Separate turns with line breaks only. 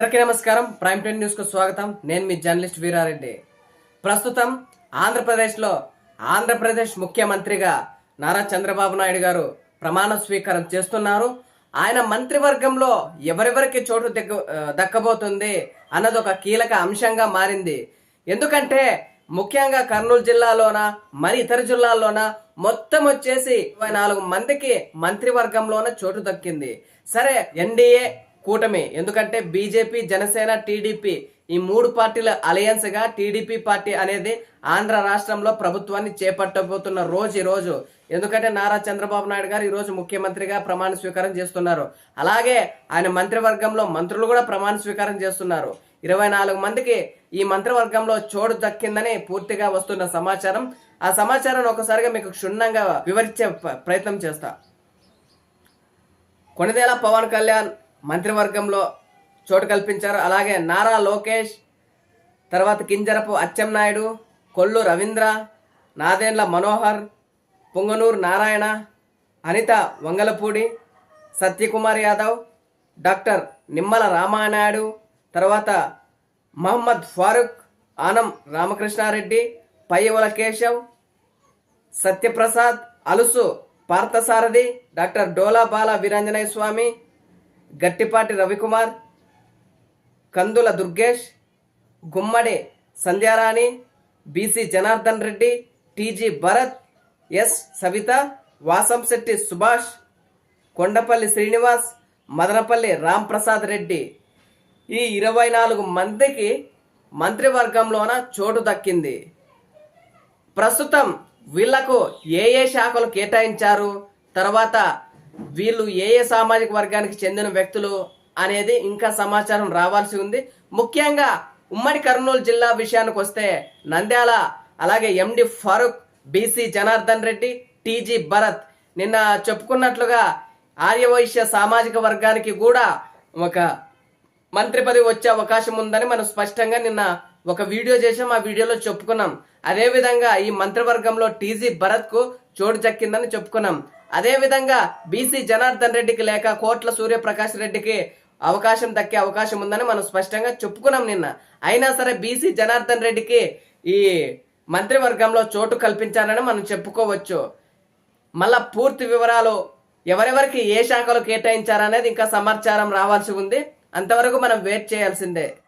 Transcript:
అందరికీ నమస్కారం. Prime ten న్యూస్కు స్వాగతం. నేను మీ జర్నలిస్ట్ వీరారెడ్డి. ప్రస్తుతం ఆంధ్రప్రదేశ్లో ఆంధ్రప్రదేశ్ ముఖ్యమంత్రిగా నారా చంద్రబాబు నాయుడు గారు ప్రమాణ స్వీకారం చేస్తున్నారు. ఆయన మంత్రివర్గంలో ఎవరెవరికి చోటు దక్క దక్కబోతుంది అన్నది ఒక కీలక అంశంగా మారింది. ఎందుకంటే ముఖ్యంగా కర్నూలు జిల్లాలోన మరి ఇతర జిల్లాల్లోన మొత్తం వచ్చేసి ఇరవై నాలుగు మందికి మంత్రివర్గంలోన చోటు దక్కింది. సరే ఎన్డీఏ కూటమి. ఎందుకంటే బీజేపీ జనసేన టీడీపీ ఈ మూడు పార్టీల అలయన్స్గా టీడీపీ పార్టీ అనేది ఆంధ్ర రాష్ట్రంలో ప్రభుత్వాన్ని చేపట్టబోతున్న రోజు ఈరోజు రోజు. ఎందుకంటే నారా చంద్రబాబు నాయుడు గారు ఈరోజు ముఖ్యమంత్రిగా ప్రమాణ స్వీకారం చేస్తున్నారు. అలాగే ఆయన మంత్రివర్గంలో మంత్రులు కూడా ప్రమాణ స్వీకారం చేస్తున్నారు. ఇరవై నాలుగు మందికి ఈ మంత్రివర్గంలో చోటు దక్కిందని పూర్తిగా వస్తున్న సమాచారం. ఆ సమాచారాన్ని ఒకసారిగా మీకు క్షుణ్ణంగా వివరించే ప్రయత్నం చేస్తా. కొనిదేల పవన్ కళ్యాణ్ మంత్రివర్గంలో చోటు కల్పించారు. అలాగే నారా లోకేష్ తర్వాత కింజరపు అచ్చెన్నాయుడు కొల్లు రవీంద్ర నాదెండ్ల మనోహర్ పొంగనూరు నారాయణ అనిత వంగలపూడి సత్యకుమార్ యాదవ్ డాక్టర్ నిమ్మల రామానాయుడు తర్వాత Mohammed Farooq Anam Ramakrishna Reddy Payyavula Keshav Satyaprasad Alusu Parthasarathy doctor Dola Bala Veeranjaneya Swamy Gottipati Ravikumar Kandula Durgesh Gummadi Sandhyarani BC Janardhan Reddy TG Bharath S Savitha Vasamsetti Subhash Kondapalli Srinivas Madanapalli Ramprasad Reddy. ఈ ఇరవై నాలుగు మందికి మంత్రివర్గంలోన చోటు దక్కింది. ప్రస్తుతం వీళ్ళకు ఏ ఏ శాఖలు కేటాయించారు? తర్వాత వీళ్ళు ఏ ఏ సామాజిక వర్గానికి చెందిన వ్యక్తులు అనేది ఇంకా సమాచారం రావాల్సి ఉంది. ముఖ్యంగా ఉమ్మడి కర్నూలు జిల్లా విషయానికి వస్తే నంద్యాల అలాగే MD Farooq BC Janardhan Reddy TG Bharath. నిన్న చెప్పుకున్నట్లుగా ఆర్యవైశ్య సామాజిక వర్గానికి కూడా ఒక మంత్రి పదవి వచ్చే అవకాశం ఉందని మనం స్పష్టంగా నిన్న ఒక వీడియో చేసాం ఆ వీడియోలో చెప్పుకున్నాం. అదే విధంగా ఈ మంత్రివర్గంలో టీజీ భరత్కు చోటు దక్కిందని చెప్పుకున్నాం. అదేవిధంగా బీసీ జనార్దన్ రెడ్డికి లేక కోట్ల సూర్యప్రకాష్ రెడ్డికి అవకాశం దక్కే అవకాశం ఉందని మనం స్పష్టంగా చెప్పుకున్నాం నిన్న. అయినా సరే బీసీ జనార్దన్ రెడ్డికి ఈ మంత్రివర్గంలో చోటు కల్పించాలని మనం చెప్పుకోవచ్చు. మళ్ళా పూర్తి వివరాలు ఎవరెవరికి ఏ శాఖలు కేటాయించారనేది ఇంకా సమాచారం రావాల్సి ఉంది. అంతవరకు మనం వెయిట్ చేయాల్సిందే.